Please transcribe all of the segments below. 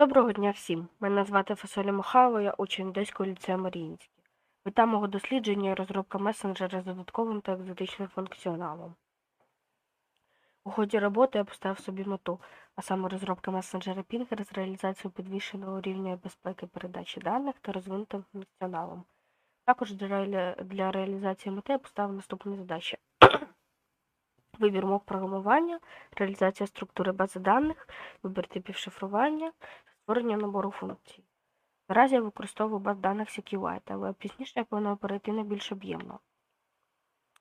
Доброго дня всім! Мене звати Фасоля Михайло, я учень Одеського ліцею Маріїнський. Мета мого дослідження є розробка месенджера з додатковим та екзотичним функціоналом. У ході роботи я поставив собі мету, а саме розробка месенджера Pinger з реалізацією підвищеного рівня безпеки передачі даних та розвинутим функціоналом. Також для реалізації мети я поставив наступні задачі. Вибір мов програмування, реалізація структури бази даних, вибір типів шифрування, створення набору функцій. Наразі я використовую баз даних SQLite, але пізніше я планую перейти на більш об'ємно.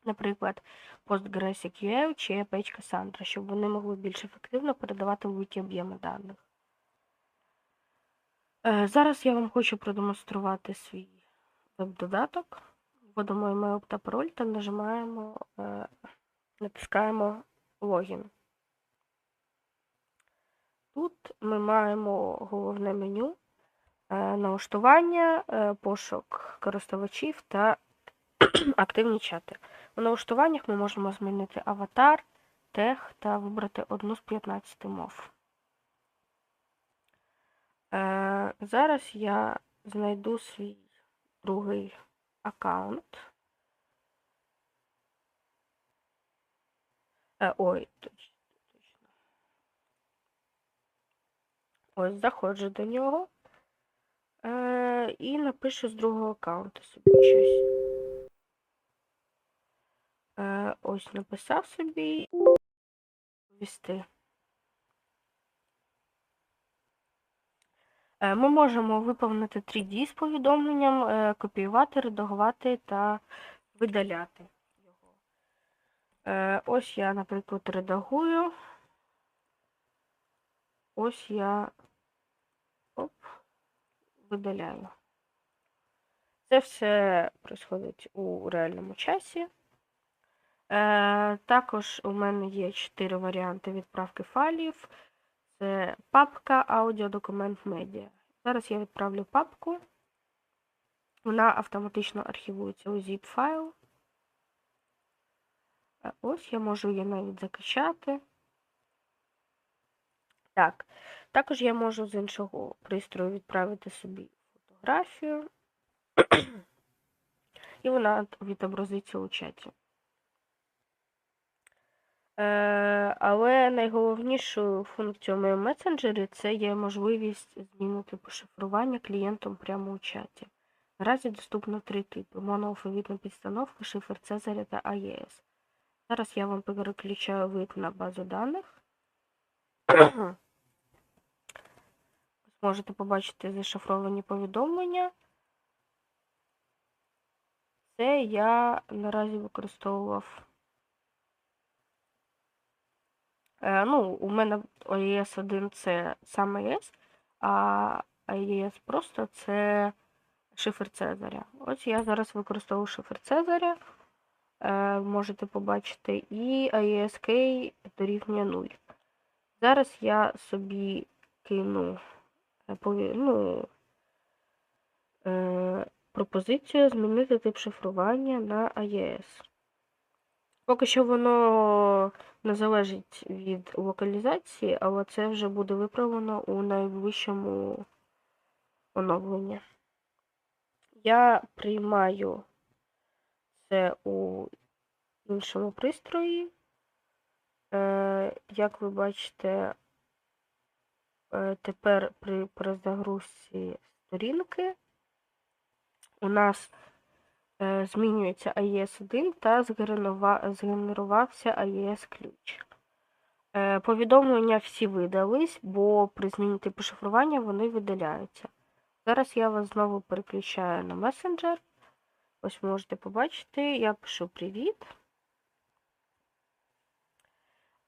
Наприклад, PostgreSQL чи Apache Cassandra, щоб вони могли більш ефективно передавати великі об'єми даних. Е, Зараз я вам хочу продемонструвати свій веб-додаток. Вводимо email та пароль та нажимаємо, е, натискаємо логін. Тут ми маємо головне меню, е, налаштування, е, пошук користувачів та активні чати. У налаштуваннях ми можемо змінити аватар, тег та вибрати одну з 15 мов. Е, Зараз я знайду свій другий аккаунт. Ой, точно, точно. Ось заходжу до нього е, і напишу з другого аккаунту собі щось. Е, ось написав собі ввести. Е, Ми можемо виповнити 3D з повідомленням, е, копіювати, редагувати та видаляти. Е, Ось я, наприклад, редагую. Ось я оп, видаляю. Це все происходить у реальному часі. Е, також у мене є чотири варіанти відправки файлів. Це папка, аудіо, документ, медіа. Зараз я відправлю папку. Вона автоматично архівується у zip файл. Е, Ось я можу її навіть закачати. Так, також я можу з іншого пристрою відправити собі фотографію. І вона відобразиться у чаті. Е, але найголовнішою функцією в моєму месенджері це є можливість змінити пошифрування клієнтом прямо у чаті. Наразі доступно три типи: моноалфавітна підстановка, шифр Цезаря та AES. Зараз я вам переключаю вид на базу даних. Ось Можете побачити зашифровані повідомлення. Це я наразі використовував. Е, ну, у мене AES 1 це сам AES, а AES просто це шифр Цезаря. Ось я зараз використовую шифр Цезаря. Е, можете побачити, і AES-K дорівнює 0. Зараз я собі кину е, ну, е, пропозицію змінити тип шифрування на AES. Поки що воно не залежить від локалізації, але це вже буде виправлено у найближчому оновленні. Я приймаю це у іншому пристрої. Е, як ви бачите, е, тепер при перезагрузці сторінки у нас е, змінюється AES 1 та згенерувався AES ключ. Повідомлення всі видались, бо при зміні типу шифрування вони видаляються. Зараз я вас знову переключаю на месенджер. Ось можете побачити, я пишу привіт.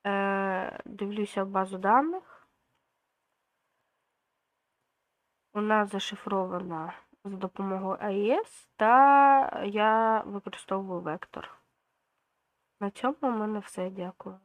Е, дивлюся в базу даних. Вона зашифрована з допомогою AES, та я використовую вектор. На цьому в мене все. Дякую.